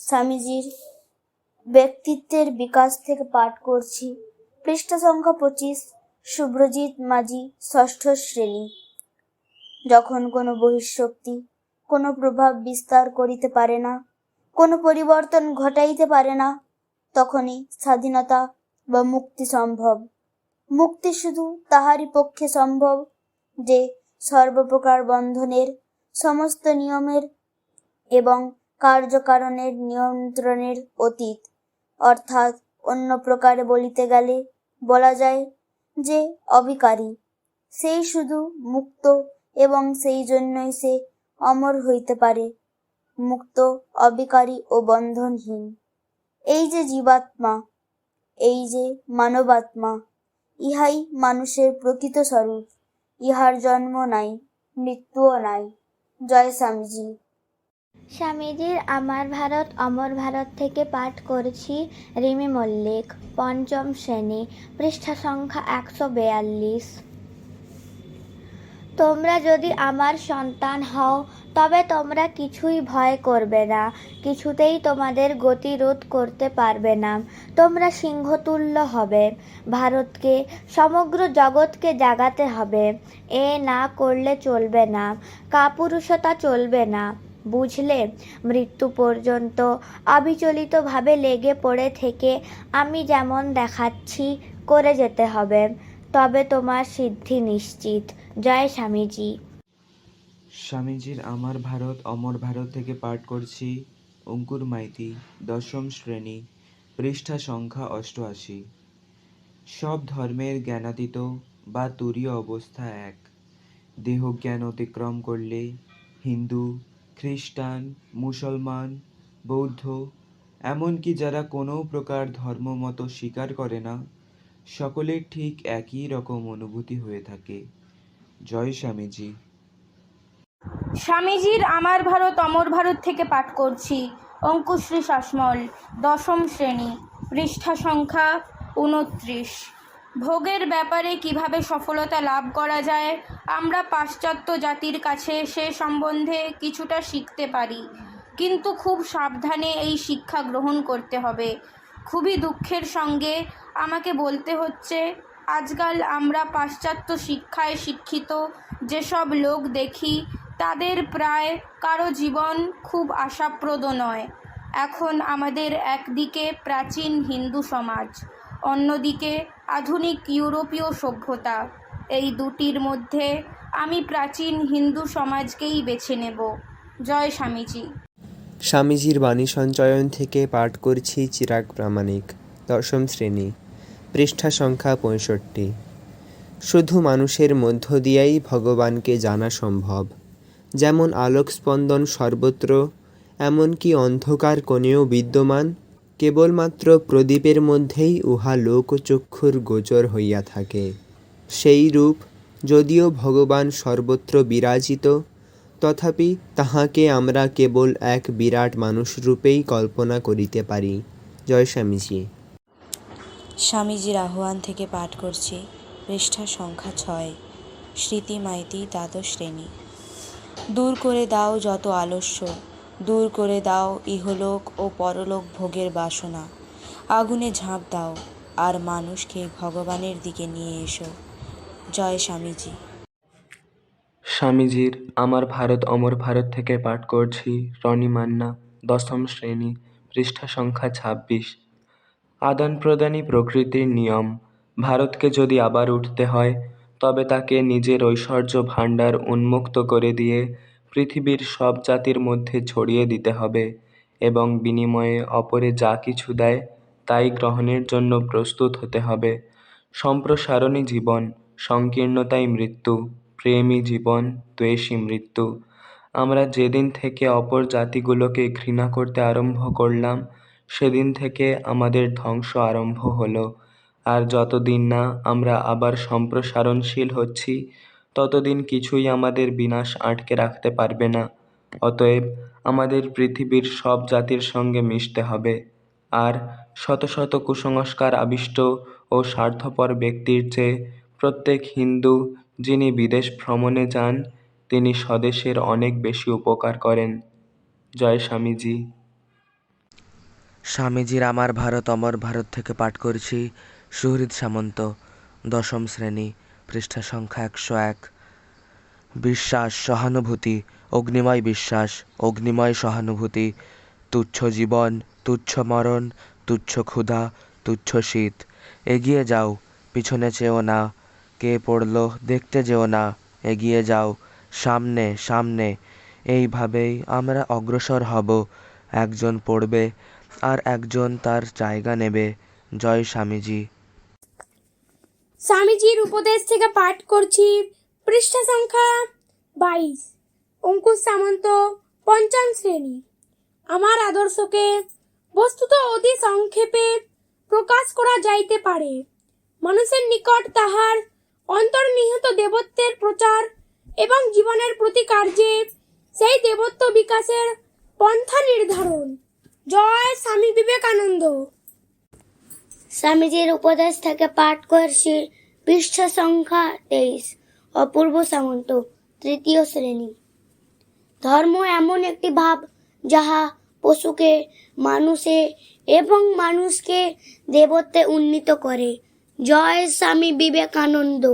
স্বামীজির ব্যক্তিত্বের বিকাশ থেকে পাঠ করছি। পৃষ্ঠা সংখ্যা পঁচিশ শুভ্রজিৎ মাঝি, ষষ্ঠ শ্রেণি। যখন কোনো বহিঃশক্তি, কোনো প্রভাব বিস্তার করিতে পারে না, কোনো পরিবর্তন ঘটাইতে পারে না, তখনই স্বাধীনতা বা মুক্তি সম্ভব। মুক্তি শুধু তাহারই পক্ষে সম্ভব যে সর্বপ্রকার বন্ধনের, সমস্ত নিয়মের এবং কার্যকারণের নিয়ন্ত্রণের অতীত। অর্থাৎ অন্য প্রকারে বলিতে গেলে বলা যায় যে অবিকারী সেই শুধু মুক্ত এবং সেই জন্যই সে অমর হইতে পারে। মুক্ত অবিকারী ও বন্ধনহীন। এই যে জীবাত্মা, এই যে মানবাত্মা, ইহাই মানুষের প্রকৃত স্বরূপ। ইহার জন্ম নাই, মৃত্যুও নাই। জয় স্বামীজি। স্বামীজির আমার ভারত, অমর ভারত থেকে পাঠ করছি রিমি মল্লিক, পঞ্চম শ্রেণি, পৃষ্ঠা সংখ্যা একশো বেয়াল্লিশ। তোমরা যদি আমার সন্তান হও, তবে তোমরা কিছুই ভয় করবে না, কিছুতেই তোমাদের গতিরোধ করতে পারবে না। তোমরা সিংহতুল্য হবে, ভারতকে, সমগ্র জগৎকে জাগাতে হবে। এ না করলে চলবে না, কাপুরুষতা চলবে না। বুঝলে, মৃত্যু পর্যন্ত অবিচলিতভাবে লেগে পড়ে থেকে আমি যেমন দেখাচ্ছি, করে যেতে হবে। তবে তোমার সিদ্ধি নিশ্চিত। জয় স্বামীজি। স্বামীজির আমার ভারত, অমর ভারত থেকে পাঠ করছি, অঙ্কুর মাইতি, দশম শ্রেণি, পৃষ্ঠা সংখ্যা অষ্টআশি। সব ধর্মের জ্ঞানাতীত বা তুরীয় অবস্থা এক। দেহজ্ঞান অতিক্রম করলে হিন্দু খ্রিস্টান, মুসলমান, বৌদ্ধ, এমনকি যারা কোনো প্রকার ধর্মমত স্বীকার করে না, সকলের ঠিক একই রকম অনুভূতি হয়ে থাকে। জয় স্বামীজি। স্বামীজির আমার ভারত, অমর ভারত থেকে পাঠ করছি। অঙ্কুশ্রী শাসমল, দশম শ্রেণি, পৃষ্ঠা সংখ্যা উনত্রিশ। ভোগের ব্যাপারে কীভাবে সফলতা লাভ করা যায়, আমরা পাশ্চাত্য জাতির কাছে সে সম্বন্ধে কিছুটা শিখতে পারি। কিন্তু খুব সাবধানে এই শিক্ষা গ্রহণ করতে হবে। খুবই দুঃখের সঙ্গে আমাকে বলতে হচ্ছে, আজকাল আমরা পাশ্চাত্য শিক্ষায় শিক্ষিত, যেসব লোক দেখি, তাদের প্রায় কারও জীবন খুব আশাপ্রদ নয়। এখন আমাদের একদিকে প্রাচীন হিন্দু সমাজ। অন্যদিকে আধুনিক ইউরোপীয় সভ্যতা। এই দুটির মধ্যে আমি প্রাচীন হিন্দু সমাজকেই বেছে নেব। জয় স্বামীজি। স্বামীজির বাণী সঞ্চয়ন থেকে পাঠ করছি চিরাগ প্রামাণিক, দশম শ্রেণি, পৃষ্ঠা সংখ্যা পঁয়ষট্টি। শুধু মানুষের মধ্য দিয়েই ভগবানকে জানা সম্ভব। যেমন আলোক স্পন্দন সর্বত্র, এমনকি অন্ধকার কোণেও বিদ্যমান কেবলমাত্র প্রদীপের মধ্যেই উহা লোকচক্ষুর গোচর হইয়া থাকে। সেই রূপ যদিও ভগবান সর্বত্র বিরাজিত, তথাপি তাহাকে আমরা কেবল এক বিরাট মানুষরূপেই কল্পনা করিতে পারি। জয় স্বামীজি। স্বামীজির আহ্বান থেকে পাঠ করছি। পৃষ্ঠা সংখ্যা ছয়। স্মৃতি মাইতি দ্বাদশ শ্রেণি। দূর করে দাও যত আলস্য। দূর করে দাও ইহলোক ও পরলোক ভোগের বাসনা। আগুনে ঝাঁপ দাও, আর মানুষকে ভগবানের দিকে নিয়ে এসো। জয় স্বামীজি। স্বামীজির, আমার ভারত অমর ভারত থেকে পাঠ করছি রনি মান্না, দশম শ্রেণি, পৃষ্ঠা সংখ্যা ছাব্বিশ। আদান প্রদানই প্রকৃতির নিয়ম। ভারতকে যদি আবার উঠতে হয়, তবে তাকে নিজের ঐশ্বর্য ভাণ্ডার উন্মুক্ত করে দিয়ে পৃথিবীর সব জাতির মধ্যে ছড়িয়ে দিতে হবে এবং বিনিময়ে অপরে যা কিছু দেয় তাই গ্রহণের জন্য প্রস্তুত হতে হবে। সম্প্রসারণী জীবন, সংকীর্ণতাই মৃত্যু প্রেমই জীবন দ্বেষই মৃত্যু। আমরা যেদিন থেকে অপর জাতিগুলোকে ঘৃণা করতে আরম্ভ করলাম, সেদিন থেকে আমাদের ধ্বংস আরম্ভ হলো। আর যতদিন না আমরা আবার সম্প্রসারণশীল হচ্ছি ততদিন কিছুই আমাদের বিনাশ আটকে রাখতে পারবে না। অতএব আমাদের পৃথিবীর সব জাতির সঙ্গে মিশতে হবে। আর শত শত কুসংস্কার আবিষ্ট ও স্বার্থপর ব্যক্তির চেয়ে প্রত্যেক হিন্দু যিনি বিদেশ ভ্রমণে যান, তিনি স্বদেশের অনেক বেশি উপকার করেন। জয় স্বামীজি। স্বামীজির আমার ভারত, অমর ভারত থেকে পাঠ করছি সুহৃদ সামন্ত, দশম শ্রেণি। পৃষ্ঠা সংখ্যা একশো এক। বিশ্বাস, সহানুভূতি, অগ্নিময় বিশ্বাস, অগ্নিময় সহানুভূতি, তুচ্ছ জীবন, তুচ্ছ মরণ, তুচ্ছ ক্ষুধা, তুচ্ছ শীত। এগিয়ে যাও, পিছনে চেও না। কে পড়ল, দেখতে যেও না। এগিয়ে যাও, সামনে সামনে। এইভাবেই আমরা অগ্রসর হব। একজন পড়বে, আর একজন তার জায়গা নেবে। জয় স্বামীজি। স্বামীজির উপদেশ থেকে পাঠ করছি। পৃষ্ঠা সংখ্যা বাইশ। অঙ্কুশ সামন্ত, পঞ্চম শ্রেণি। আমার আদর্শকে বস্তুত অতি সংক্ষেপে প্রকাশ করা যাইতে পারে। মানুষের নিকট তাহার অন্তর্নিহিত দেবত্বের প্রচার এবং জীবনের প্রতি কার্যে সেই দেবত্ব বিকাশের পন্থা নির্ধারণ। জয় স্বামী বিবেকানন্দ। স্বামীজির উপদেশ থেকে পাঠ করছি পৃষ্ঠা সংখ্যা তেইশ, অপূর্ব সামন্ত, তৃতীয় শ্রেণি। ধর্ম এমন একটি ভাব যাহা পশুকে, মানুষে এবং মানুষকে দেবত্বে উন্নীত করে। জয় স্বামী বিবেকানন্দ।